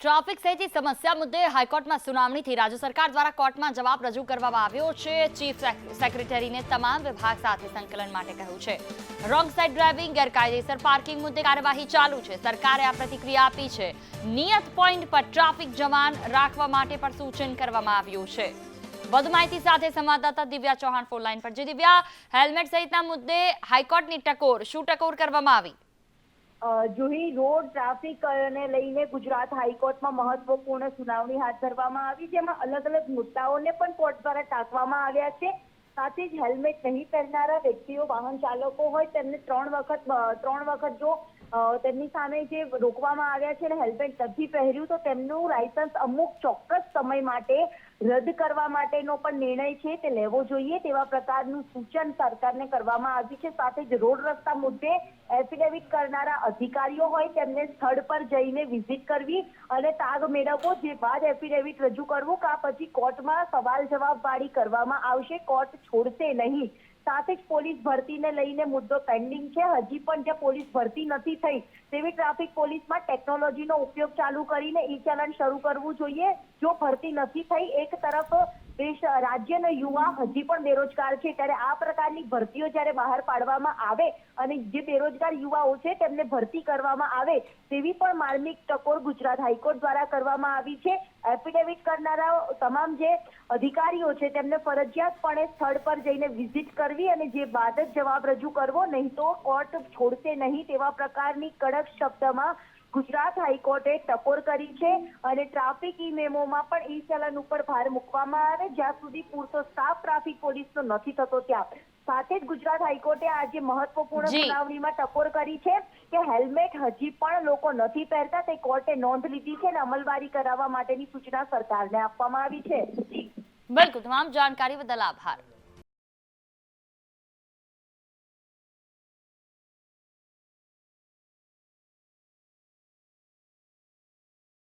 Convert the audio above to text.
Traffic સહિતની સમસ્યા મુદ્દે હાઈકોર્ટમાં સુનાવણીથી રાજ્ય સરકાર દ્વારા કોર્ટમાં જવાબ રજૂ કરવામાં આવ્યો છે. ચીફ સેક્રેટરીને તમામ વિભાગ સાથે સંકલન માટે કહ્યું છે. રોંગ સાઇડ ડ્રાઇવિંગ, ગેરકાયદેસર પાર્કિંગ મુદ્દે કાર્યવાહી ચાલુ છે. સરકારે આ પ્રતિક્રિયા આપી છે. નિયત પોઈન્ટ પર ટ્રાફિક જવાન રાખવા માટે પણ સૂચન કરવામાં આવ્યું છે. વધુ માહિતી સાથે સંવાદદાતા દિવ્યા ચૌહાણ ફોન લાઈન પર. જે દિવ્યા, હેલ્મેટ સહિતના મુદ્દે હાઈકોર્ટની ટકોર, શું ટકોર કરવામાં આવી? જુહી રોડ ટ્રાફિક ને લઈને ગુજરાત હાઈકોર્ટમાં મહત્વપૂર્ણ સુનાવણી હાથ ધરવામાં આવી, જેમાં અલગ અલગ મુદ્દાઓને પણ કોર્ટ દ્વારા ટાંકવામાં આવ્યા છે. સાથે જ હેલ્મેટ નહીં પહેરનારા વ્યક્તિઓ, વાહન ચાલકો હોય, તેમને ત્રણ વખત ત્રણ વખત જો તેમની સામે જે રોકવામાં આવ્યા છે અને હેલ્મેટ નથી પહેર્યું, તો તેમનું લાયસન્સ અમુક ચોક્કસ સમય માટે રદ કરવા માટેનો પણ નિર્ણય છે, તે લેવો જોઈએ તેવા પ્રકારનું સૂચન સરકારને કરવામાં આવ્યું છે. સાથે જ રોડ રસ્તા મુદ્દે એફિડેવિટ કરનારા અધિકારીઓ હોય તેમને સ્થળ પર જઈને વિઝિટ કરવી અને તાગ મેળવવો, જે બાદ એફિડેવિટ રજૂ કરવું, કા પછી કોર્ટમાં સવાલ જવાબ વાળી કરવામાં આવશે. કોર્ટ છોડશે નહીં. સાથે જ પોલીસ ભરતીને લઈને મુદ્દો પેન્ડિંગ છે. હજી પણ જે પોલીસ ભરતી નથી થઈ, તેવી ટ્રાફિક પોલીસમાં ટેકનોલોજીનો ઉપયોગ ચાલુ કરીને ઈ ચલણ શરૂ કરવું જોઈએ. જો ભરતી નથી થઈ, એક તરફ દેશ રાજ્યનો યુવા હજી પણ બેરોજગાર છે. ત્યારે આ પ્રકારની ભરતીઓ જ્યારે બહાર પાડવામાં આવે અને જે બેરોજગાર યુવાઓ છે તેમને ભરતી કરવામાં આવે તેવી પણ માર્મિક ટકોર ગુજરાત હાઈકોર્ટ દ્વારા કરવામાં આવી છે. એફિડેવિટ કરનારા તમામ જે અધિકારીઓ છે તેમને ફરજિયાતપણે સ્થળ પર જઈને વિઝિટ કરવી અને જે બાદ જ જવાબ રજૂ કરવો, નહીં તો કોર્ટ છોડશે નહીં તેવા પ્રકારની કડક શબ્દમાં ગુજરાત હાઈકોર્ટે ટકોર કરી છે અને ટ્રાફિક ઈ મેમોમાં પણ ઈ ચલન ઉપર ભાર મૂકવામાં આવે. જ્યાં સુધી પૂરતો સ્ટાફ ટ્રાફિક પોલીસનો નથી થતો ત્યાં. સાથે જ ગુજરાત હાઈકોર્ટે આજે મહત્વપૂર્ણ. સુનાવણીમાં ટકોર કરી છે કે હેલ્મેટ હજી પણ લોકો નથી પહેરતા. તે કોર્ટે નોંધ લીધી છે અને અમલવારી કરાવવા માટેની સૂચના સરકારને આપવામાં આવી છે. બિલકુલ. તમામ જાણકારી બદલ આભાર.